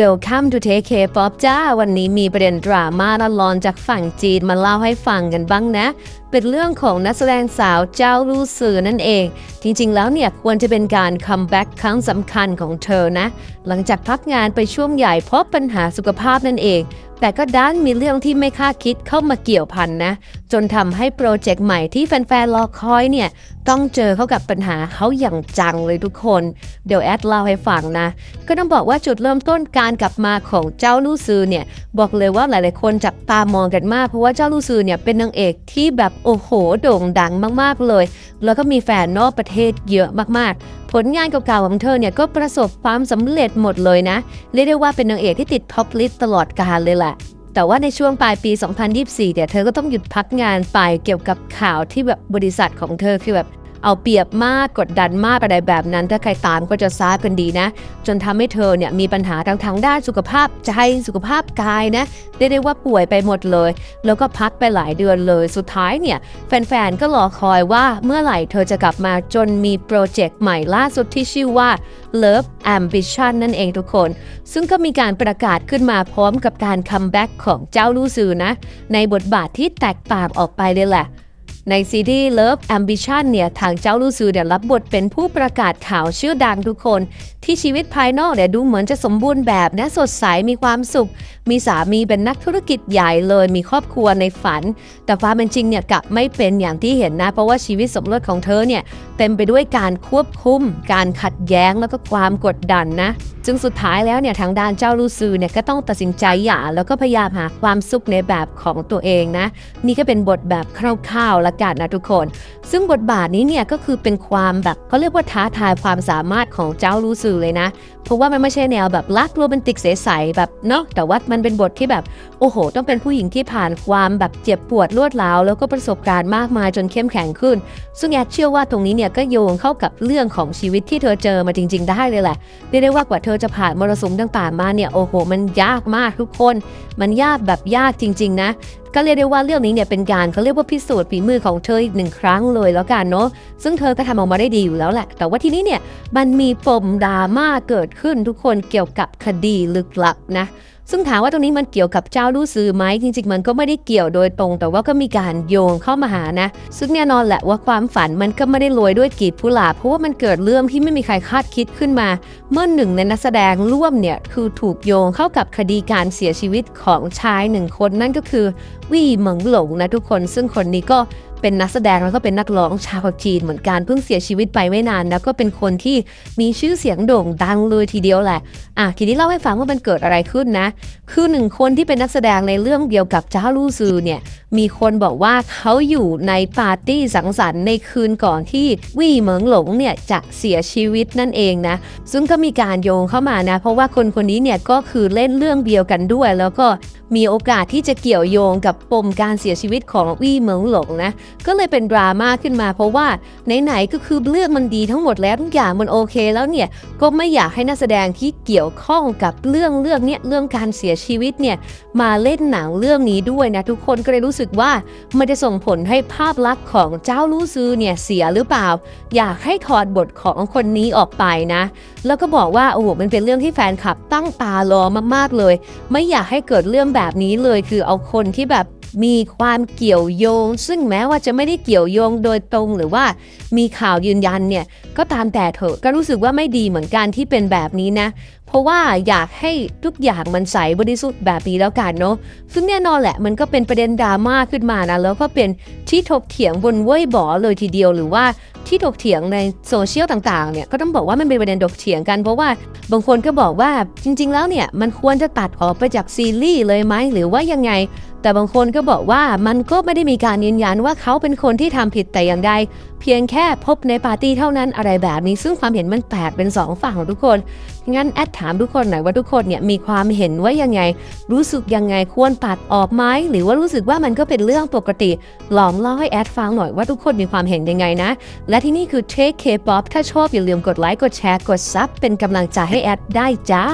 Welcome to Take K-pop จ้า วันนี้มีประเด็นดราม่าละลอนจากฝั่งจีนมาเล่าให้ฟังกันบ้างนะ เป็นเรื่องของนักแสดงสาวเจ้าลู่ซือนั่นเอง จริงๆ แล้วเนี่ยควรจะเป็นการคัมแบ็กครั้งสำคัญของเธอนะ หลังจากพักงานไปช่วงใหญ่เพราะปัญหาสุขภาพนั่นเองแต่ก็ด้านมีเรื่องที่ไม่คาดคิดเข้ามาเกี่ยวพันนะ จนทำให้โปรเจกต์ใหม่ที่แฟนๆรอคอยเนี่ย ต้องเจอเข้ากับปัญหาเขาอย่างจังเลยทุกคน เดี๋ยวแอดเล่าให้ฟังนะ ก็ต้องบอกว่าจุดเริ่มต้นการกลับมาของเจ้าลู่ซือเนี่ย บอกเลยว่าหลายๆคนจับตามองกันมาก เพราะว่าเจ้าลู่ซือเนี่ยเป็นนางเอกที่แบบโอ้โหโด่งดังมากๆเลย แล้วก็มีแฟนนอกประเทศเยอะมากๆ ผลงานเก่าๆของเธอเนี่ยก็ประสบความสำเร็จหมดเลยนะ เรียกได้ว่าเป็นนางเอกที่ติดท็อปลิสต์ตลอดกาลเลยแหละแต่ว่าในช่วงปลายปี 2024 เนี่ย เธอก็ต้องหยุดพักงานไปเกี่ยวกับข่าวที่แบบบริษัทของเธอคือแบบ เอาเปรียบมากกดดันมากอะไรแบบนั้น ถ้าใครตามก็จะทราบกันดีนะ จนทำให้เธอเนี่ยมีปัญหาทั้งทางด้านสุขภาพใจสุขภาพกายนะเรียกได้ว่าป่วยไปหมดเลย แล้วก็พักไปหลายเดือนเลยสุดท้ายเนี่ย แฟนๆก็รอคอยว่าเมื่อไหร่เธอจะกลับมาจนมีโปรเจกต์ใหม่ล่าสุดที่ชื่อว่า Love Ambition นั่นเองทุกคน ซึ่งก็มีการประกาศขึ้นมาพร้อมกับการคัมแบ็กของเจ้าลู่ซือนะ ในบทบาทที่แตกต่างออกไปเลยแหละ ในซีรีส์ Love Ambition เนี่ย ทางเจ้าลูซือเนี่ยรับบทเป็นผู้ประกาศข่าวชื่อดังทุกคน ที่ชีวิตภายนอกเนี่ยดูเหมือนจะสมบูรณ์แบบนะสดใสมีความสุข มีสามีเป็นนักธุรกิจใหญ่เลยมีครอบครัวในฝัน แต่ความเป็นจริงเนี่ยกลับไม่เป็นอย่างที่เห็นนะ เพราะว่าชีวิตสมรสของเธอเนี่ยเต็มไปด้วยการควบคุม การขัดแย้งแล้วก็ความกดดันนะจึงสุดท้ายแล้วเนี่ยทางด้านเจ้าลูซือเนี่ยก็ต้องตัดสินใจหย่าแล้วก็พยายามหาความสุขในแบบของตัวเองนะ นี่ก็เป็นบทแบบคร่าวๆละกันนะทุกคน ซึ่งบทบาทนี้เนี่ยก็คือเป็นความแบบเขาเรียกว่าท้าทายความสามารถของเจ้าลูซือเลยนะ เพราะว่ามันไม่ใช่แนวแบบรักโรแมนติกใสๆแบบเนาะแต่ว่ามันเป็นบทที่แบบโอ้โห ต้องเป็นผู้หญิงที่ผ่านความแบบเจ็บปวดรวดร้าวแล้วก็ประสบการณ์มากมายจนเข้มแข็งขึ้น ซึ่งแอดเชื่อว่าตรงนี้เนี่ยก็โยงเข้ากับเรื่องของชีวิตที่เธอเจอมาจริง ๆ ได้เลยแหละเรียกได้ว่ากว่าเธอจะผ่านมรสุมต่างๆมาเนี่ยโอ้โห มันยากมากทุกคน มันยากแบบยากจริง ๆ นะก็เรียกได้ว่าเรื่องนี้เนี่ยเป็นการเขาเรียกว่าพิสูจน์ฝีมือของเธออีกหนึ่งครั้งเลยแล้วกันเนาะซึ่งเธอก็ทำออกมาได้ดีอยู่แล้วแหละ แต่ว่าทีนี้เนี่ยมันมีปมดราม่าเกิดขึ้นทุกคนเกี่ยวกับคดีลึกลับนะซึ่งถามว่าตรงนี้มันเกี่ยวกับเจ้าลู่ซือไหมจริงๆ มันก็ไม่ได้เกี่ยวโดยตรง แต่ว่าก็มีการโยงเข้ามาหานะ ซึ่งแน่นอนแหละว่าความฝันมันก็ไม่ได้โรยด้วยกีบกุหลาบเพราะว่ามันเกิดเรื่องที่ไม่มีใครคาดคิดขึ้นมา เมื่อหนึ่งในนักแสดงร่วมเนี่ยคือถูกโยงเข้ากับคดีการเสียชีวิตของชายหนึ่งคนนั่นก็คือวี่เหมิงหลงนะทุกคน ซึ่งคนนี้ก็ เป็นนักแสดงแล้วก็เป็นนักร้องชาวจีนเหมือนกันเพิ่งเสียชีวิตไปไม่นานนะก็เป็นคนที่มีชื่อเสียงโด่งดังเลยทีเดียวแหละอะทีนี้เล่าให้ฟังว่ามันเกิดอะไรขึ้นนะ คือหนึ่งคนที่เป็นนักแสดงในเรื่องเดียวกับเจ้าลู่ซือเนี่ยมีคนบอกว่าเขาอยู่ในปาร์ตี้สังสรรค์ในคืนก่อนที่วี่เหมิงหลงเนี่ยจะเสียชีวิตนั่นเองนะซึ่งก็มีการโยงเข้ามานะ เพราะว่าคนคนนี้เนี่ยก็คือเล่นเรื่องเดียวกันด้วย แล้วก็มีโอกาสที่จะเกี่ยวโยงกับปมการเสียชีวิตของวี่เหมิงหลงนะก็เลยเป็นดราม่าขึ้นมาเพราะว่าไหนๆก็คือเรื่องมันดีทั้งหมดแล้วทุกอย่างมันโอเคแล้วเนี่ยก็ไม่อยากให้นักแสดงที่เกี่ยวข้องกับเรื่องเรื่องเนี้ยเรื่องการเสียชีวิตเนี่ยมาเล่นหนังเรื่องนี้ด้วยนะทุกคนก็เลยรู้สึกว่ามันจะส่งผลให้ภาพลักษณ์ของเจ้าลู่ซือเนี่ยเสียหรือเปล่า อยากให้ถอดบทของคนนี้ออกไปนะ แล้วก็บอกว่าโอ้โหมันเป็นเรื่องที่แฟนคลับตั้งตารอมากๆเลย ไม่อยากให้เกิดเรื่องแบบนี้เลยคือเอาคนที่แบบ มีความเกี่ยวโยง ซึ่งแม้ว่าจะไม่ได้เกี่ยวโยงโดยตรงหรือว่ามีข่าวยืนยันเนี่ยก็ตามแต่เถอะก็รู้สึกว่าไม่ดีเหมือนกันที่เป็นแบบนี้นะ เพราะว่าอยากให้ทุกอย่างมันใสบริสุทธิ์แบบนี้แล้วกันเนาะซึ่งแน่นอนแหละมันก็เป็นประเด็นดราม่าขึ้นมานะแล้วก็เป็นที่ถกเถียงบนเว่ยบอเลยทีเดียวหรือว่าที่ถกเถียงในโซเชียลต่างๆเนี่ยก็ต้องบอกว่ามันเป็นประเด็นถกเถียงกันเพราะว่าบางคนก็บอกว่าจริง ๆ แล้วเนี่ยมันควรจะตัดออกไปจากซีรีส์เลยไหมหรือว่ายังไง แต่บางคนก็บอกว่ามันก็ไม่ได้มีการยืนยันว่าเขาเป็นคนที่ทำผิดแต่อย่างใดเพียงแค่พบในปาร์ตี้เท่านั้นอะไรแบบนี้ ซึ่งความเห็นมันแตกเป็นสองฝั่งของทุกคนงั้นแอดถามทุกคนหน่อยว่าทุกคนเนี่ยมีความเห็นว่ายังไง รู้สึกยังไงควรตัดออกไหมหรือว่ารู้สึกว่ามันก็เป็นเรื่องปกติ ลองเล่าให้แอดฟังหน่อยว่าทุกคนมีความเห็นยังไงนะ และที่นี่คือ Take K-pop ถ้าชอบอย่าลืมกดไลค์กดแชร์กดซับเป็นกำลังใจให้แอดได้จ้า